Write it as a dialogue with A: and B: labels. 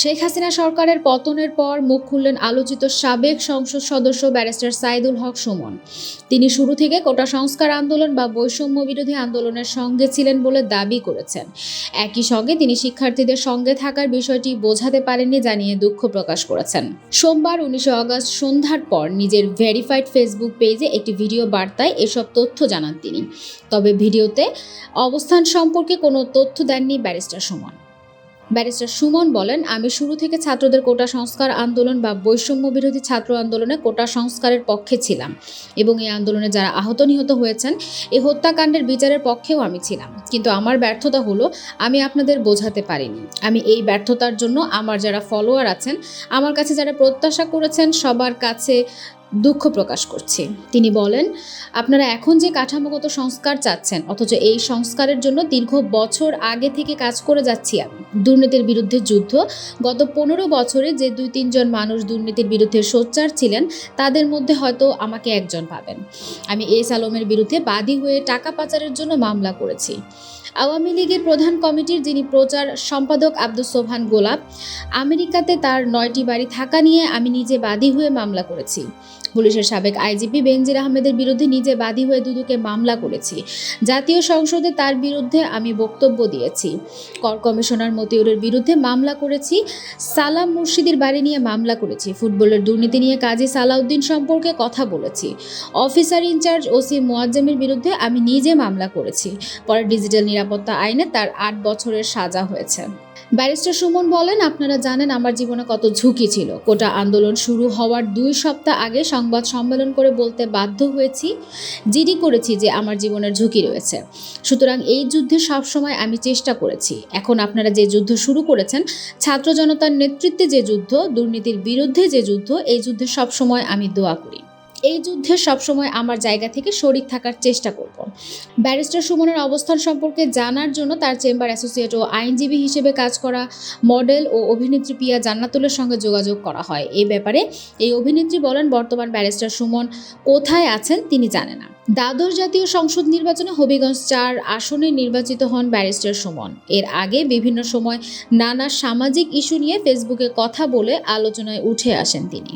A: শেখ হাসিনা সরকারের পতনের পর মুখ খুললেন আলোচিত সাবেক সংসদ সদস্য ব্যারিস্টার সাইদুল হক সুমন। তিনি শুরু থেকে কোটা সংস্কার আন্দোলন বা বৈষম্য বিরোধী আন্দোলনের সঙ্গে ছিলেন বলে দাবি করেছেন। একই সঙ্গে তিনি শিক্ষার্থীদের সঙ্গে থাকার বিষয়টি বোঝাতে পারেননি জানিয়ে দুঃখ প্রকাশ করেছেন। সোমবার উনিশে আগস্ট সন্ধ্যার পর নিজের ভেরিফাইড ফেসবুক পেজে একটি ভিডিও বার্তায় এসব তথ্য জানান তিনি। তবে ভিডিওতে অবস্থান সম্পর্কে কোনো তথ্য দেননি ব্যারিস্টার সুমন। ব্যারিস্টার সুমন বলেন, আমি শুরু থেকে ছাত্রদের কোটা সংস্কার আন্দোলন বা বৈষম্য বিরোধী ছাত্র আন্দোলনে কোটা সংস্কারের পক্ষে ছিলাম এবং এই আন্দোলনে যারা আহত নিহত হয়েছেন, এই হত্যাকাণ্ডের বিচারের পক্ষেও আমি ছিলাম। কিন্তু আমার ব্যর্থতা হলো, আমি আপনাদের বোঝাতে পারিনি। আমি এই ব্যর্থতার জন্য আমার যারা ফলোয়ার আছেন, আমার কাছে যারা প্রত্যাশা করেছেন, সবার কাছে দুঃখ প্রকাশ করছি। তিনি বলেন, আপনারা এখন যে কাঠামোগত সংস্কার চাচ্ছেন, অথচ এই সংস্কারের জন্য দীর্ঘ বছর আগে থেকে কাজ করে যাচ্ছি আমি। দুর্নীতির বিরুদ্ধে যুদ্ধ, গত পনেরো বছরে যে দুই তিনজন মানুষ দুর্নীতির বিরুদ্ধে সোচ্চার ছিলেন, তাদের মধ্যে হয়তো আমাকে একজন পাবেন। আমি এস আলমের বিরুদ্ধে বাদী হয়ে টাকা পাচারের জন্য মামলা করেছি। আওয়ামী লীগের প্রধান কমিটির যিনি প্রচার সম্পাদক আব্দুল সোবহান গোলাপ, আমেরিকাতে তার নয়টি বাড়ি থাকা নিয়ে আমি নিজে বাদী হয়ে মামলা করেছি। পুলিশের সাবেক আইজিপি বেনজির আহমেদের বিরুদ্ধে নিজে বাদী হয়ে দুদুকে মামলা করেছি। জাতীয় সংসদে তার বিরুদ্ধে আমি বক্তব্য দিয়েছি। কর কমিশনার মতিউরের বিরুদ্ধে মামলা করেছি। সালাম মুর্শিদের বাড়ি নিয়ে মামলা করেছি। ফুটবলের দুর্নীতি নিয়ে কাজী সালাউদ্দিন সম্পর্কে কথা বলেছি। অফিসার ইনচার্জ ওসি মোয়াজ্জেমের বিরুদ্ধে আমি নিজে মামলা করেছি। পরে ডিজিটাল নিরাপত্তা আইনে তার আট বছরের সাজা হয়েছে। ব্যারিস্টার সুমন বলেন, আপনারা জানেন আমার জীবনে কত ঝুঁকি ছিল। কোটা আন্দোলন শুরু হওয়ার দুই সপ্তাহ আগে সংবাদ সম্মেলন করে বলতে বাধ্য হয়েছি, জিডি করেছি যে আমার জীবনের ঝুঁকি রয়েছে। সুতরাং এই যুদ্ধে সবসময় আমি চেষ্টা করেছি। এখন আপনারা যে যুদ্ধ শুরু করেছেন, ছাত্র জনতার নেতৃত্বে যে যুদ্ধ, দুর্নীতির বিরুদ্ধে যে যুদ্ধ, এই যুদ্ধে সবসময় আমি দোয়া করি। এই যুদ্ধে সবসময় আমার জায়গা থেকে শরিক থাকার চেষ্টা করব। ব্যারিস্টার সুমনের অবস্থান সম্পর্কে জানার জন্য তার চেম্বার অ্যাসোসিয়েট ও আইনজীবী হিসেবে কাজ করা মডেল ও অভিনেত্রী পিয়া জান্নাতুলের সঙ্গে যোগাযোগ করা হয়। এই ব্যাপারে এই অভিনেত্রী বলেন, বর্তমান ব্যারিস্টার সুমন কোথায় আছেন তিনি জানেন না। দ্বাদশ জাতীয় সংসদ নির্বাচনে হবিগঞ্জ চার আসনে নির্বাচিত হন ব্যারিস্টার সুমন। এর আগে বিভিন্ন সময় নানা সামাজিক ইস্যু নিয়ে ফেসবুকে কথা বলে আলোচনায় উঠে আসেন তিনি।